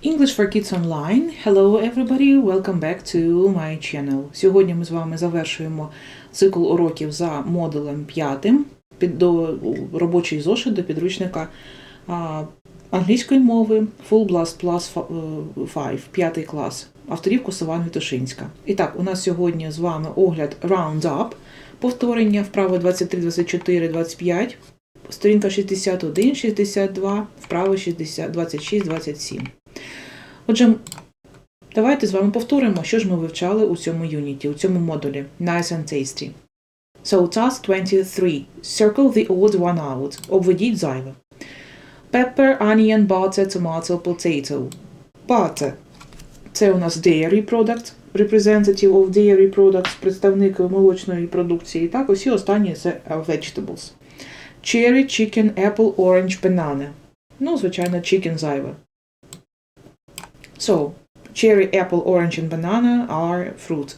English for Kids Online. Hello everybody, welcome back to my channel. Сьогодні ми з вами завершуємо цикл уроків за модулем 5 під до робочий зошит до підручника а, англійської мови Full Blast Plus 5, 5 клас. Авторів Косован Вітошинська. І так, у нас сьогодні з вами огляд Roundup, повторення вправо 23, 24, 25, сторінка 61, 62, вправо 60, 26, 27. Отже, давайте з вами повторимо, що ж ми вивчали у цьому юніті, у цьому модулі Nice and Tasty. So, task 23. Circle the odd one out. Обведіть зайве. Pepper, onion, butter, tomato, potato. Butter. Це у нас dairy product, representative of dairy products, представник молочної продукції. Так, усі останні це uh, vegetables. Cherry, chicken, apple, orange, banana. Ну, звичайно, chicken зайве. So, cherry, apple, orange, and banana are fruit.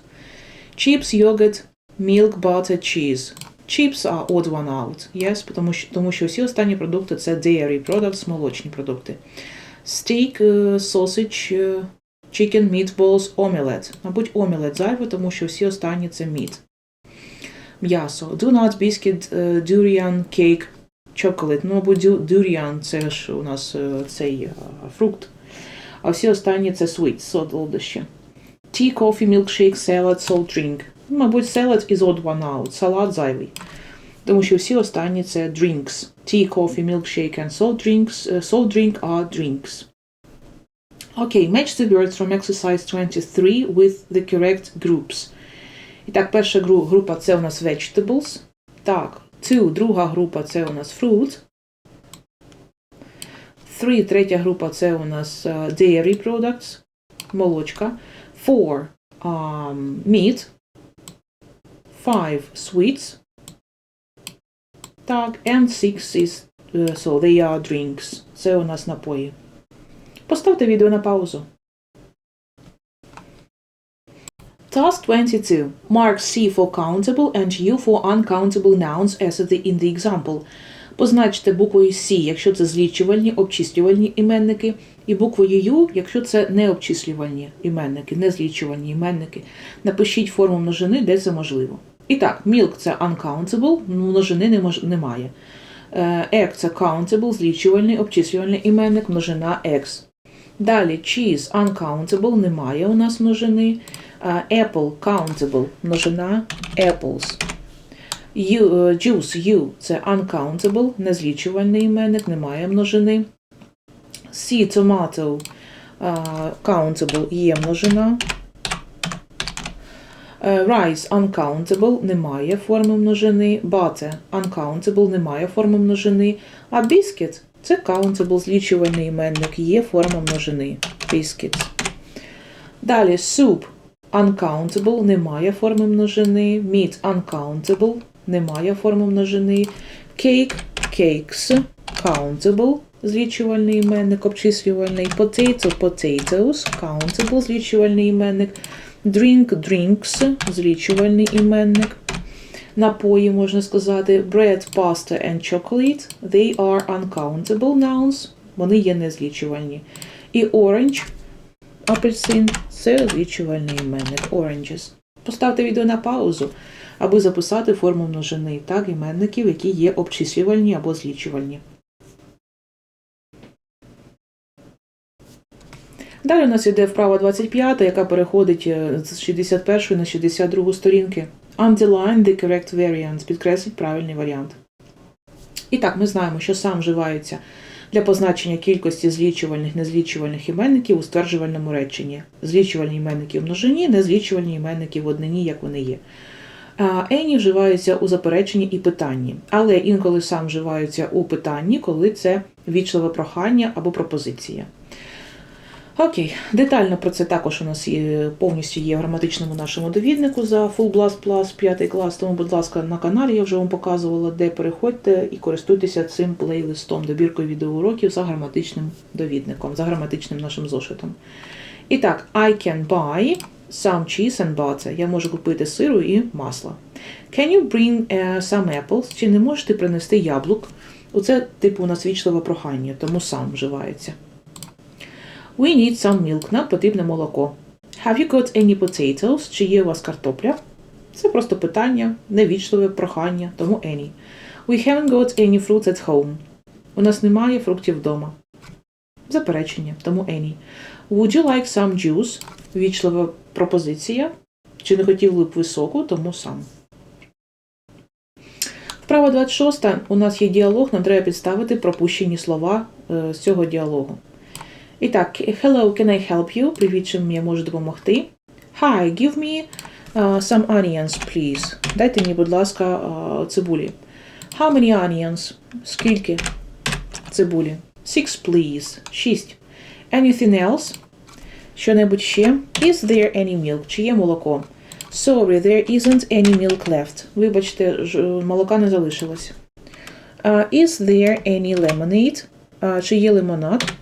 Chips, yogurt, milk, butter, cheese. Chips are odd one out. Yes, тому що, тому що всі останні продукти це dairy products, молочні продукти. Steak, е, sausage, е, chicken, meatballs, omelette. Мабуть, omelette зайве, тому що всі останні це meat. М'ясо. Donut, biscuit, е, durian, cake, chocolate. Ну, мабуть, ду- durian – це ж у нас е, цей е, фрукт. А всі останні це sweets, солодощі. Tea, coffee, milkshake, salad, salt drink. Ну, Мабуть, salad is odd one out, салат зайвий. Тому що всі останні це drinks. Tea, coffee, milkshake and salt drinks. Uh, salt drink are drinks. Okay, match the words from exercise 23 with the correct groups. І так, перша гру- група це у нас vegetables. Так, two, друга група це у нас fruit. Three, третя група це у нас е, dairy products, молочка. Four, um, meat. Five, sweets. Так, and six is, е, so they are drinks. Це у нас напої. Поставте відео на паузу. Task 22. Mark C for countable and U for uncountable nouns as the- in the example. Позначте буквою C, якщо це злічувальні, обчислювальні іменники, і буквою U, якщо це необчислювальні іменники, незлічувальні іменники. Напишіть форму множини, де це можливо. І так, milk – це uncountable, множини не мож- немає. Е, Egg – це countable, злічувальний, обчислювальний іменник, множина X. Далі cheese uncountable, немає у нас множини. Е, Apple countable, множина apples. You, juice, you – це uncountable, незлічувальний іменник, немає множини. C tomato е, countable є множина. Е, Rice uncountable немає форми множини. Butter uncountable немає форми множини. А biscuit – це countable, злічувальний іменник, є форма множини. Biscuits. Далі soup uncountable немає форми множини. Meat uncountable немає форми множини. Cake cakes countable злічувальний іменник, обчислювальний. Potato potatoes countable злічувальний іменник. Drink drinks злічувальний іменник. Напої можна сказати. Bread, pasta and chocolate. They are uncountable nouns. Вони є незлічувальні. І orange апельсин це злічувальний іменник. Oranges. Поставте відео на паузу, аби записати форму множини так, іменників, які є обчислювальні або злічувальні. Далі у нас йде вправа 25, яка переходить е, з 61 на 62 сторінки. Underline the correct variant. Підкресліть правильний варіант. І так, ми знаємо, що сам вживається для позначення кількості злічувальних, незлічувальних іменників у стверджувальному реченні. Злічувальні іменники в множині, незлічувальні іменники в однині, як вони є. Any вживаються у запереченні і питанні, але інколи сам вживаються у питанні, коли це вічливе прохання або пропозиція. Окей, детально про це також у нас є, повністю є в граматичному нашому довіднику за Full Blast Plus 5 клас. Тому, будь ласка, на каналі я вже вам показувала, де переходьте і користуйтеся цим плейлистом, добіркою відеоуроків за граматичним довідником, за граматичним нашим зошитом. І так, I can buy some cheese and butter. Я можу купити сиру і масло. Can you bring uh, some apples? Чи не можете принести яблук? Оце, типу, у нас вічливе прохання, тому сам вживається. We need some milk. Нам потрібне молоко. Have you got any potatoes? Чи є у вас картопля? Це просто питання, невічливе прохання, тому any. We haven't got any fruits at home. У нас немає фруктів вдома. Заперечення, тому any. Would you like some juice? Вічлива пропозиція. Чи не хотів ви б високу, тому сам. Вправа 26. У нас є діалог, нам треба підставити пропущені слова е, з цього діалогу. І так, hello, can I help you? Привіт, чим я можу допомогти? Hi, give me uh, some onions, please. Дайте мені, будь ласка, uh, цибулі. How many onions? Скільки цибулі? Six, please. Шість. Anything else? Що-небудь ще? Is there any milk? Чи є молоко? Sorry, there isn't any milk left. Вибачте, ж, молока не залишилось. Uh, is there any lemonade? Uh, чи є лимонад?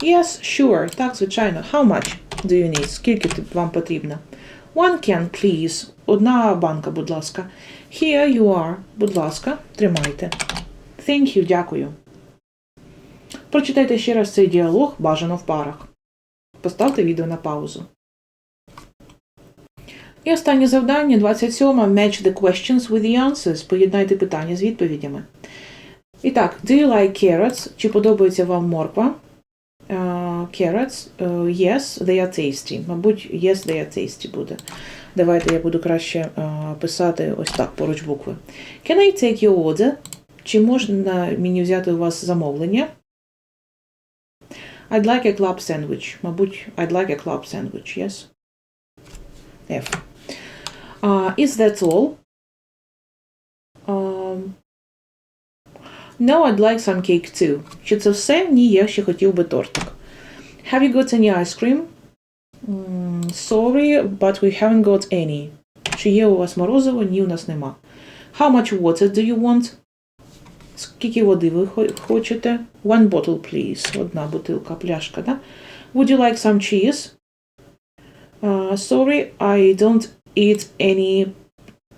Yes, sure. Так, звичайно. How much do you need? Скільки вам потрібно? One can, please. Одна банка, будь ласка. Here you are. Будь ласка, тримайте. Thank you, дякую. Прочитайте ще раз цей діалог, бажано в парах. Поставте відео на паузу. І останнє завдання, 27. Match the questions with the answers. Поєднайте питання з відповідями. І так, do you like carrots? Чи подобається вам морква? Uh, carrots. Uh, yes, they are tasty. Мабуть, yes, they are tasty буде. Давайте я буду краще uh, писати ось так, поруч букви. Can I take your order? Чи можна мені взяти у вас замовлення? I'd like a club sandwich. Мабуть, I'd like a club sandwich, yes? F. Uh, is that all? Um, no, I'd like some cake too. Чи це все? Ні, я ще хотів би тортик. Have you got any ice cream? Mm, sorry, but we haven't got any. Чи є у вас морозиво? Ні, у нас нема. How much water do you want? Скільки води ви хочете? One bottle, please. Одна бутилка, пляшка, да? Would you like some cheese? Uh, sorry, I don't eat any.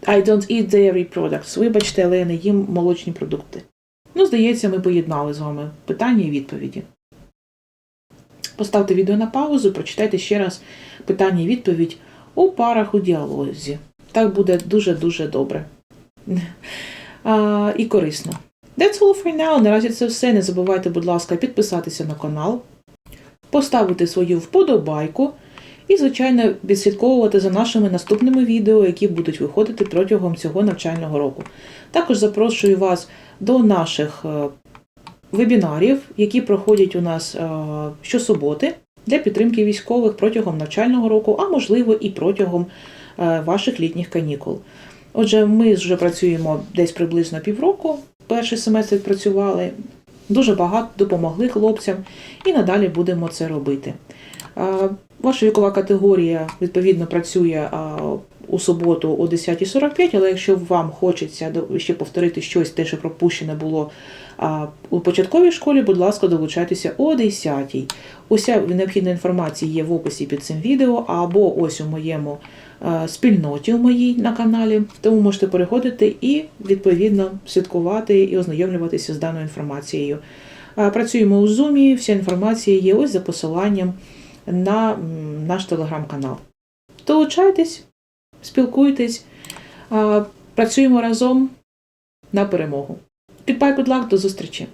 I don't eat dairy products. Вибачте, але я не їм молочні продукти. Ну, здається, ми поєднали з вами питання і відповіді. Поставте відео на паузу, прочитайте ще раз питання і відповідь у парах у діалозі. Так буде дуже-дуже добре. А, і корисно. That's all for now. Наразі це все. Не забувайте, будь ласка, підписатися на канал, поставити свою вподобайку і, звичайно, відслідковувати за нашими наступними відео, які будуть виходити протягом цього навчального року. Також запрошую вас до наших е, вебінарів, які проходять у нас е, щосуботи для підтримки військових протягом навчального року, а можливо і протягом е, ваших літніх канікул. Отже, ми вже працюємо десь приблизно півроку. Перший семестр працювали, дуже багато допомогли хлопцям і надалі будемо це робити. А, Ваша вікова категорія відповідно працює а, у суботу о 10.45, але якщо вам хочеться ще повторити щось, те, що пропущене було а, у початковій школі, будь ласка, долучайтеся о 10.00. Уся необхідна інформація є в описі під цим відео або ось у моєму е, спільноті у моїй на каналі, тому можете переходити і відповідно слідкувати і ознайомлюватися з даною інформацією. Працюємо у Zoom, вся інформація є ось за посиланням на наш телеграм-канал. Долучайтесь, спілкуйтесь, працюємо разом на перемогу. Goodbye, good luck, до зустрічі!